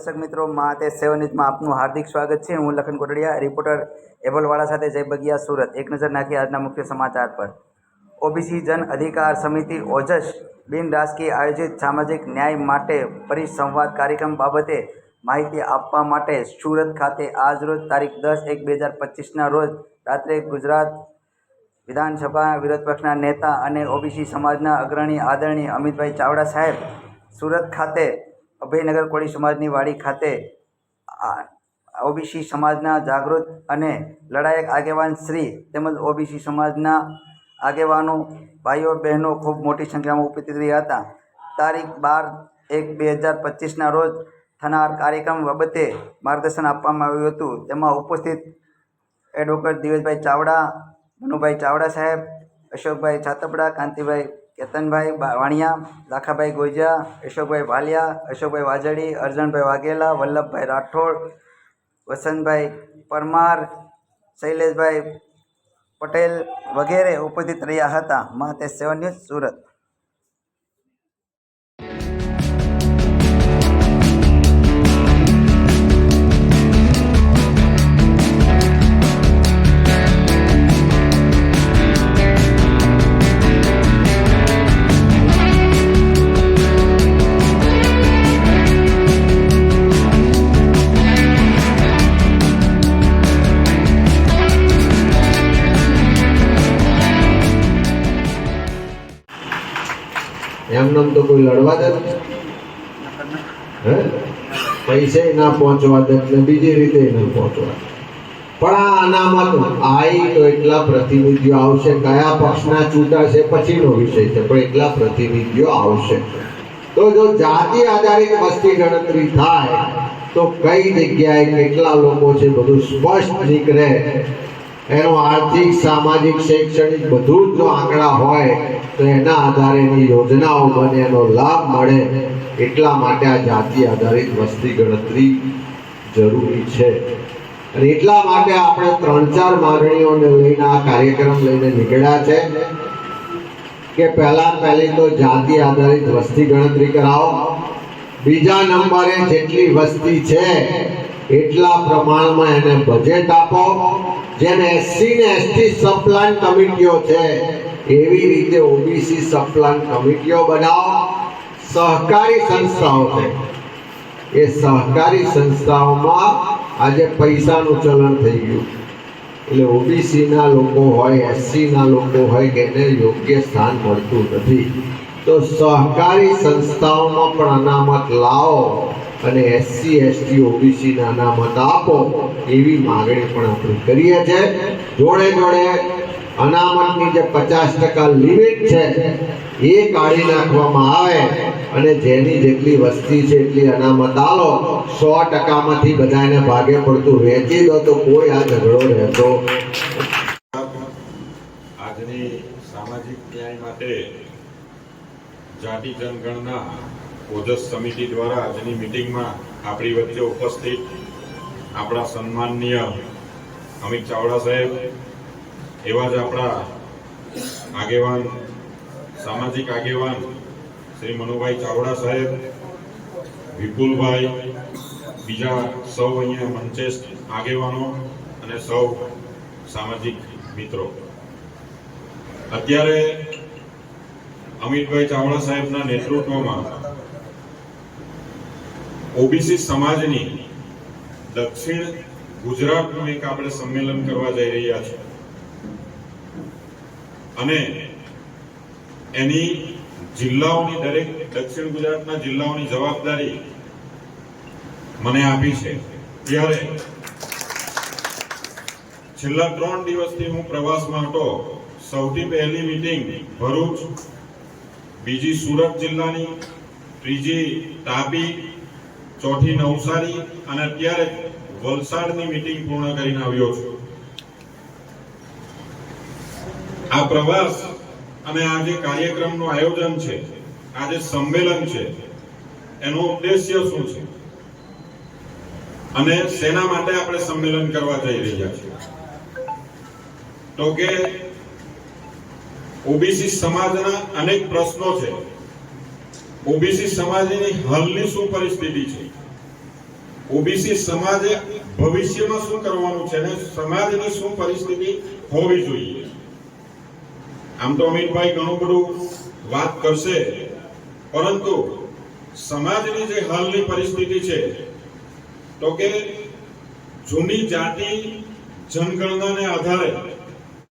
દર્શક મિત્રો માતે સેવન ન્યૂઝમાં આપનું હાર્દિક સ્વાગત છે. હું લખન કોટડિયા, રિપોર્ટર એબલવાળા સાથે જય બગિયા સુરત. એક નજર નાખી આજના મુખ્ય સમાચાર પર. ઓબીસી જન અધિકાર સમિતિ, ઓજસ, બિન રાજકીય આયોજિત સામાજિક ન્યાય માટે પરિસંવાદ કાર્યક્રમ બાબતે માહિતી આપવા માટે સુરત ખાતે આજરોજ તારીખ દસ એક બે હજાર પચીસના રોજ રાત્રે ગુજરાત વિધાનસભા વિરોધ પક્ષના નેતા અને ઓબીસી સમાજના અગ્રણી આદરણીય અમિતભાઈ ચાવડા સાહેબ સુરત ખાતે અભયનગર કોળી સમાજની વાડી ખાતે ઓબીસી સમાજના જાગૃત અને લડાયક આગેવાન શ્રી તેમજ ઓબીસી સમાજના આગેવાનો, ભાઈઓ, બહેનો ખૂબ મોટી સંખ્યામાં ઉપસ્થિત રહ્યા હતા. તારીખ બાર એક બે હજાર પચીસના રોજ થનાર કાર્યક્રમ બાબતે માર્ગદર્શન આપવામાં આવ્યું હતું. તેમાં ઉપસ્થિત એડવોકેટ દિવેશભાઈ ચાવડા, મનુભાઈ ચાવડા સાહેબ, અશોકભાઈ છાતપડા, કાંતિભાઈ કેતનભાઈ વાણિયા લાખાભાઈ ગોજા અશોકભાઈ વાલિયા અશોકભાઈ વાજડી, અર્જણભાઈ વાઘેલા, વલ્લભભાઈ રાઠોડ, વસંતભાઈ પરમાર, શૈલેષભાઈ પટેલ વગેરે ઉપસ્થિત રહ્યા હતા. માતે સેવન ન્યૂઝ સુરત. એમનેમ તો કોઈ લડવા દે હે? પૈસે ના પહોંચવા દે ને બીજી રીતે ન પહોંચવા પણ આ અનામત આઈ તો એટલા પ્રતિનિધિઓ આવશે. કયા પક્ષના ચૂંટાશે પછીનો વિષય છે, પણ એટલા પ્રતિનિધિઓ આવશે. તો જો જાતિ આધારિત વસ્તી ગણતરી થાય, તો કઈ જગ્યાએ કેટલા લોકો છે બધું સ્પષ્ટ નીકળે? એનો આર્થિક, સામાજિક, શૈક્ષણિક બધું જ જો આંકડા હોય, તો એના આધારે એની યોજનાઓ બને, એનો લાભ મળે. એટલા માટે આ જાતિ આધારિત વસ્તી ગણતરી જરૂરી છે. અને એટલા માટે આપણે ત્રણ ચાર માગણીઓને લઈને આ કાર્યક્રમ લઈને નીકળ્યા છે કે પહેલા પહેલી તો જાતિ આધારિત વસ્તી ગણતરી કરાવો. બીજા નંબરે જેટલી વસ્તી છે એટલા પ્રમાણમાં એને બજેટ આપો જેમ એસસી ને એસટી સબપ્લાન કમિટીઓ છે, એવી રીતે ઓબીસી સબપ્લાન કમિટીઓ બનાવો. સહકારી સંસ્થાઓ છે. એ સહકારી સંસ્થાઓમાં આજે પૈસાનું ચલણ થઈ ગયું. એટલે ઓબીસીના લોકો હોય એસસીના લોકો હોય કે એને યોગ્ય સ્થાન મળતું નથી. તો સહકારી સંસ્થાઓમાં પણ અનામત લાવો. અને એસસી એસટી ઓબીસી ના અનામત આપો, એવી માગણી પણ આપણે કરીએ છીએ. જોડે જોડે અનામતની જે પચાસ ટકા લિમિટ છે, એ કાઢી નાખવામાં આવે અને જેની જેટલી વસ્તી છે એટલી અનામત આલો. સો ટકામાંથી બધાને ભાગે પડતું વેચી દો તો કોઈ આ ઝઘડો રહેતો આજની સામાજિક ન્યાય માટે જાતિ જનગણના ઓજસ સમિતિ દ્વારા આજની મિટિંગમાં આપણી વચ્ચે ઉપસ્થિત આપણા સન્માનનીય અમિત ચાવડા સાહેબ, એવા જ આપણા આગેવાન, સામાજિક આગેવાન શ્રી મનુભાઈ ચાવડા સાહેબ, વિપુલભાઈ, બીજા સૌ અહીંયા મંચેસ્ટ આગેવાનો અને સૌ સામાજિક મિત્રો. અત્યારે અમિતભાઈ ચાવડા સાહેબના નેતૃત્વમાં ઓબીસી સમાજની દક્ષિણ ગુજરાતનું એક આપણે સંમેલન કરવા જઈ રહ્યા છીએ. અને એની જિલ્લાઓની દરેક દક્ષિણ ગુજરાતના જિલ્લાઓની જવાબદારી મને આપી છે. ત્યારે છેલ્લા ત્રણ દિવસથી હું પ્રવાસમાં હતો સૌથી પહેલી મિટિંગ ભરૂચ, બીજી સુરત જિલ્લાની, ત્રીજી તાપી ચોથી નવસારી અને અત્યારે વલસાડની મીટિંગ પૂર્ણ કરીને આવ્યો છું. આ પ્રવાસ અને આ જે કાર્યક્રમનું આયોજન છે, આ જે સંમેલન છે, એનો ઉદ્દેશ્ય શું છે? અને શેના માટે આપણે સંમેલન કરવા જઈ રહ્યા છીએ? તો કે ઓબીસી સમાજના અનેક પ્રશ્નો છે ઓબીસી સમાજની હાલની શું પરિસ્થિતિ છે? ઓબીસી સમાજે ભવિષ્યમાં શું કરવાનું છે અને સમાજની શું પરિસ્થિતિ હોવી જોઈએ? આમ તો અમિતભાઈ ઘણું બધું વાત કરશે, પરંતુ સમાજની જે હાલની પરિસ્થિતિ છે, તો કે જૂની જાતિ જનગણનાને આધારે